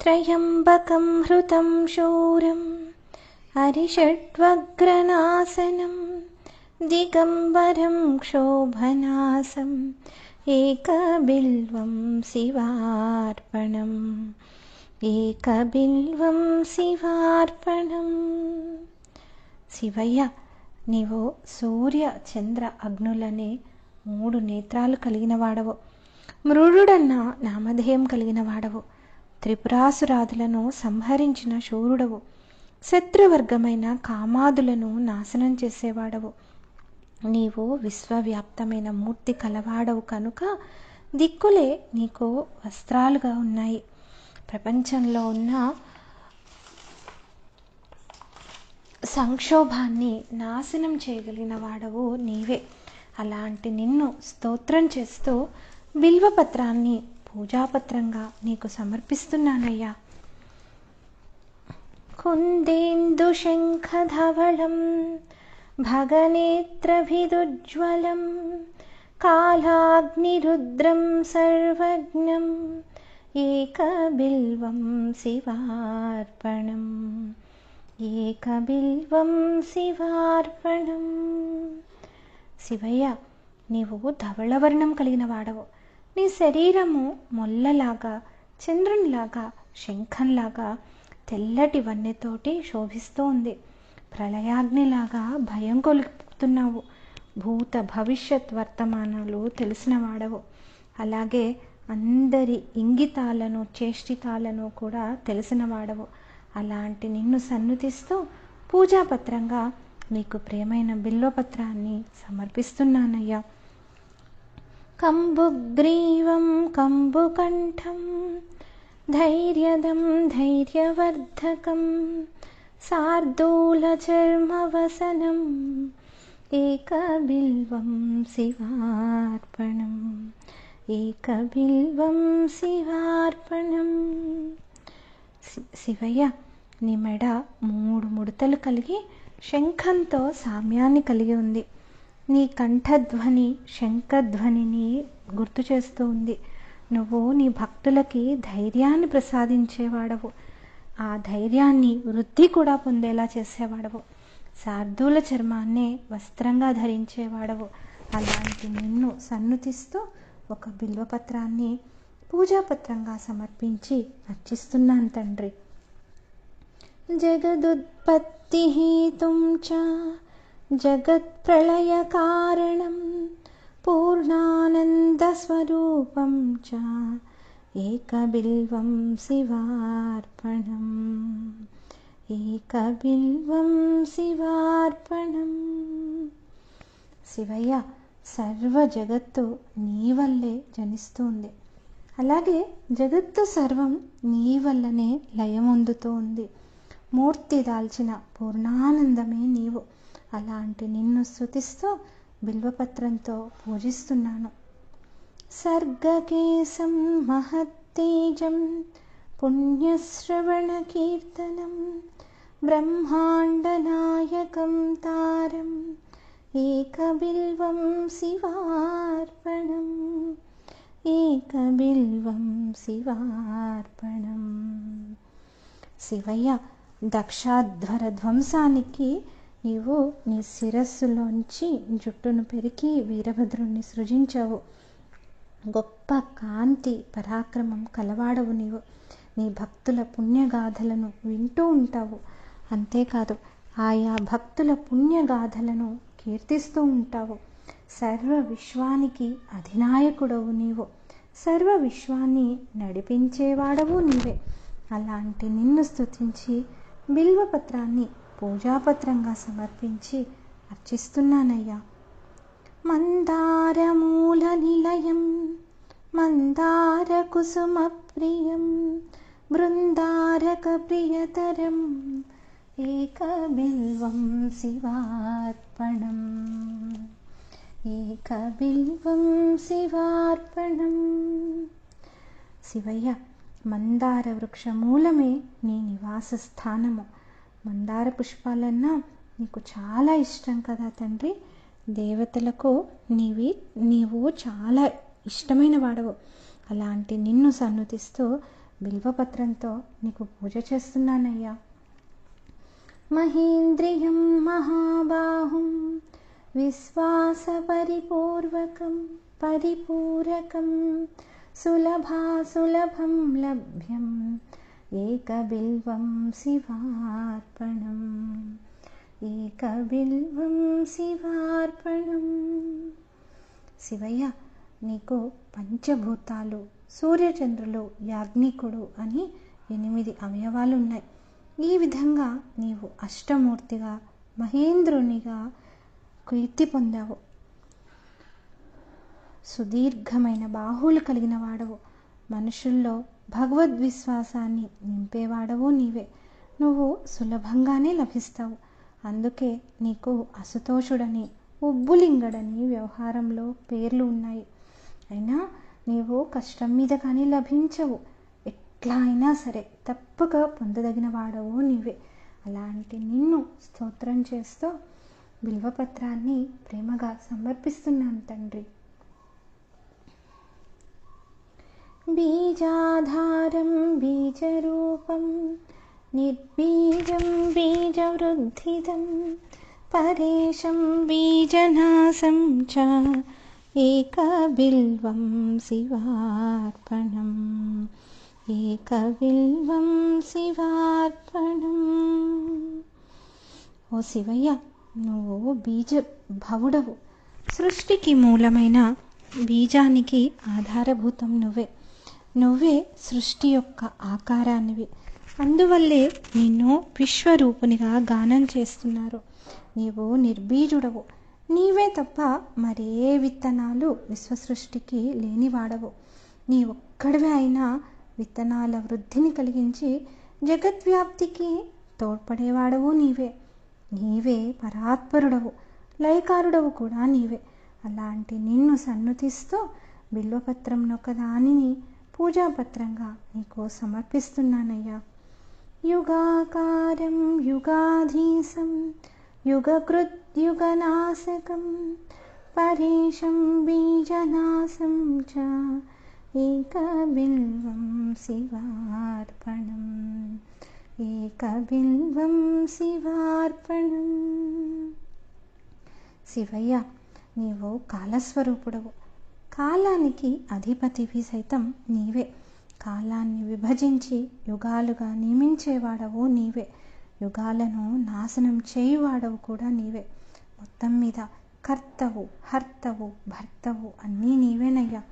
త్రయంబకం హృతం శూరం హరిషడ్వగ్రనాశనం దిగంబరం క్షోభనాసం ఏకబిల్వం శివార్పణం ఏకబిల్వం శివార్పణం శివయ్య నీవు సూర్య చంద్ర అగ్నులనే మూడు నేత్రాలు కలిగిన వాడవు. మృడుడన్న నామధేయం కలిగిన వాడవు. త్రిపురాసురాదులను సంహరించిన శూరుడవు. శత్రువర్గమైన కామాదులను నాశనం చేసేవాడవు. నీవు విశ్వవ్యాప్తమైన మూర్తి కలవాడవు కనుక దిక్కులే నీకు వస్త్రాలుగా ఉన్నాయి. ప్రపంచంలో ఉన్న సంక్షోభాన్ని నాశనం చేయగలిగిన వాడవు నీవే. అలాంటి నిన్ను స్తోత్రం చేస్తూ బిల్వపత్రాన్ని పూజాపత్రంగా నీకు సమర్పిస్తున్నానయ్యా. కుందేందుశంఖధవళం భగనేత్రభిదుజ్వలం కాలాగ్నిరుద్రం సర్వజ్ఞం ఏకబిల్వం శివార్పణం ఏకబిల్వం శివార్పణం. శివయ్య నీవు ధవళవర్ణం కలిగిన వాడవు. నీ శరీరము మొల్లలాగా చంద్రునిలాగా శంఖంలాగా తెల్లటి వన్నెతోటి శోభిస్తూ ఉంది ప్రళయాగ్నిలాగా భయం కొలుపుతున్నావు. భూత భవిష్యత్ వర్తమానాలు తెలిసిన వాడవు అలాగే అందరి ఇంగితాలను చేష్టితాలను కూడా తెలిసిన వాడవు అలాంటి నిన్ను సన్నుతిస్తూ పూజాపత్రంగా నీకు ప్రేమైన బిల్వపత్రాన్ని సమర్పిస్తున్నానయ్యా. కంబుగ్రీవం కంబుకంఠం ధైర్యదం ధైర్యవర్ధకం శార్దూలచర్మవసనం ఏకబిల్వం శివార్పణం ఏకబిల్వం శివార్పణం. శివయ్య నీ మెడ మూడు ముడతలు కలిగి శంఖంతో సామ్యాన్ని కలిగి ఉంది. నీ కంఠధ్వని శంఖధ్వనిని గుర్తు చేస్తూ ఉంది. నువ్వు నీ భక్తులకి ధైర్యాన్ని ప్రసాదించేవాడవు. ఆ ధైర్యాన్ని వృద్ధి కూడా పొందేలా చేసేవాడవు. శార్దూల చర్మాన్నే వస్త్రంగా ధరించేవాడవు. అలాంటి నిన్ను సన్నుతిస్తూ ఒక బిల్వపత్రాన్ని పూజాపత్రంగా సమర్పించి అర్చిస్తున్నాను తండ్రి. జగదుత్పత్తి హేతుం చ జగత్ప్రళయకారణం పూర్ణానందస్వరూపం చ ఏకబిల్వం శివార్పణం ఏకబిల్వం శివార్పణం శివయ్య సర్వ జగత్తు నీ వల్లే జనిస్తుంది అలాగే జగత్తు సర్వం నీ వల్లనే లయమొందుతూ మూర్తి దాల్చిన పూర్ణానందమే నీవు. అలాంటి నిన్ను స్థుతిస్తూ బిల్వపత్రంతో పూజిస్తున్నాను. సర్గకేశం మహత్తేజం పుణ్యశ్రవణకీర్తనం బ్రహ్మాండనాయకం తారం ఏకబిల్వం శివార్పణం ఏకబిల్వం శివార్పణం. శివయ్య దక్షాధ్వర ధ్వంసానికి నీవు నీ శిరస్సులోంచి జుట్టును పెరికి వీరభద్రుణ్ణి సృజించావు. గొప్ప కాంతి పరాక్రమం కలవాడవు నీవు. నీ భక్తుల పుణ్యగాథలను వింటూ ఉంటావు. అంతేకాదు ఆయా భక్తుల పుణ్యగాథలను కీర్తిస్తూ ఉంటావు. సర్వ విశ్వానికి అధినాయకుడవు నీవు. సర్వ విశ్వాన్ని నడిపించేవాడవు నీవే. అలాంటి నిన్ను స్థుతించి బిల్వపత్రాన్ని పూజాపత్రంగా సమర్పించి అర్చిస్తున్నానయ్యా. మందారమూల నిలయం మందార కుసుమ ప్రియం బృందారక ప్రియతరం ఏకబిల్వం శివార్పణం ఏకబిల్వం శివార్పణం. శివయ్య మందార వృక్షమూలమే నీ నివాస స్థానము మందార పుష్పాలన్నా నీకు చాలా ఇష్టం కదా తండ్రి. దేవతలకు నీవి నీవు చాలా ఇష్టమైన వాడవు. అలాంటి నిన్ను సన్నుతిస్తూ బిల్వపత్రంతో నీకు పూజ చేస్తున్నానయ్యా. మహేంద్రియం మహాబాహుం విశ్వాసపరిపూర్వకం పరిపూరకం సులభాసులభం లభ్యం. ఏకబిల్వం శివార్పణం. ఏకబిల్వం శివార్పణం. శివయ్య నీకు పంచభూతాలు సూర్యచంద్రులు యాజ్ఞికుడు అని ఎనిమిది అవయవాలు ఉన్నాయి ఈ విధంగా నీవు అష్టమూర్తిగా మహేంద్రునిగా కీర్తి పొందావు. సుదీర్ఘమైన బాహువులు కలిగిన వాడవు. మనుషుల్లో భగవద్విశ్వాసాన్ని నింపేవాడవు నీవే. నువ్వు సులభంగానే లభిస్తావు. అందుకే నీకు అసుతోషుడని ఉబ్బులింగడని వ్యవహారంలో పేర్లు ఉన్నాయి. అయినా నీవు కష్టం మీద కానీ లభించవు. ఎట్లా అయినా సరే తప్పక పొందదగిన వాడవు నీవే. అలాంటి నిన్ను స్తోత్రం చేస్తూ బిల్వపత్రాన్ని ప్రేమగా సమర్పిస్తున్నాను తండ్రి. బీజాధారం బీజరూపం నిర్బీజం బీజవృద్ధిదం పరేశం బీజనాశం చ ఏకబిల్వం శివార్పణం ఏకబిల్వం శివార్పణం ఓ శివయ్య నువ్వు బీజ భవుడవు సృష్టికి మూలమైన బీజానికి ఆధారభూతం నువ్వే. నువ్వే సృష్టి యొక్క ఆకారానివి. అందువల్లే నిన్ను విశ్వరూపునిగా గానం చేస్తున్నారు. నీవు నిర్బీజుడవు నీవే తప్ప మరే విత్తనాలు విశ్వసృష్టికి లేనివాడవు. నీ ఒక్కడివే అయినా విత్తనాల వృద్ధిని కలిగించి జగద్వ్యాప్తికి తోడ్పడేవాడవు నీవే. నీవే పరాత్పరుడవు. లయకారుడవు కూడా నీవే. అలాంటి నిన్ను సన్నుతిస్తూ బిల్వపత్రం ఒకదానిని పూజాపత్రంగా నీకు సమర్పిస్తున్నానయ్యా. యుగాకారం యుగాధీశం యుగకృద్యుగనాశకం పరేషం బీజనాశం చ ఏకబిల్వం శివార్పణం ఏకబిల్వం శివార్పణం. శివయ్య నీవు కాలస్వరూపుడవు. కాలానికి అధిపతివి సైతం నీవే. కాలాన్ని విభజించి యుగాలుగా నియమించేవాడవు నీవే. యుగాలను నాశనం చేయువాడవు కూడా నీవే. మొత్తం మీద కర్తవు హర్తవు భర్తవు అన్నీ నీవేనయ్యా.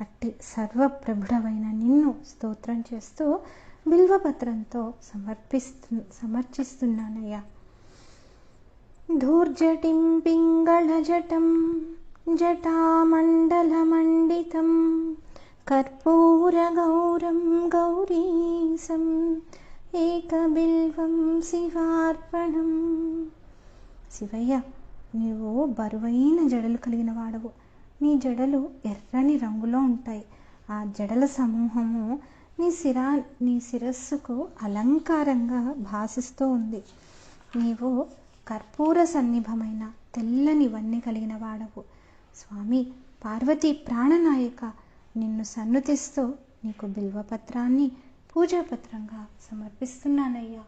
అట్టి సర్వప్రభుడవైన నిన్ను స్తోత్రం చేస్తూ బిల్వపత్రంతో సమర్పిస్తు సమర్చిస్తున్నానయ్యా. ధూర్జటిం పింగళజటం జటామండలమండితం కర్పూరగౌరం గౌరీశం ఏకబిల్వం శివార్పణం శివయ్య నీవు బరువైన జడలు కలిగిన వాడవు నీ జడలు ఎర్రని రంగులో ఉంటాయి. ఆ జడల సమూహము నీ శిరా నీ శిరస్సుకు అలంకారంగా భాసిస్తూ ఉంది. నీవు కర్పూర సన్నిభమైన తెల్లని వన్నీ కలిగిన వాడవు స్వామి పార్వతీ ప్రాణనాయక నిన్ను సన్నుతిస్తూ నీకు బిల్వపత్రాన్ని పూజాపత్రంగా సమర్పిస్తున్నానయ్యా.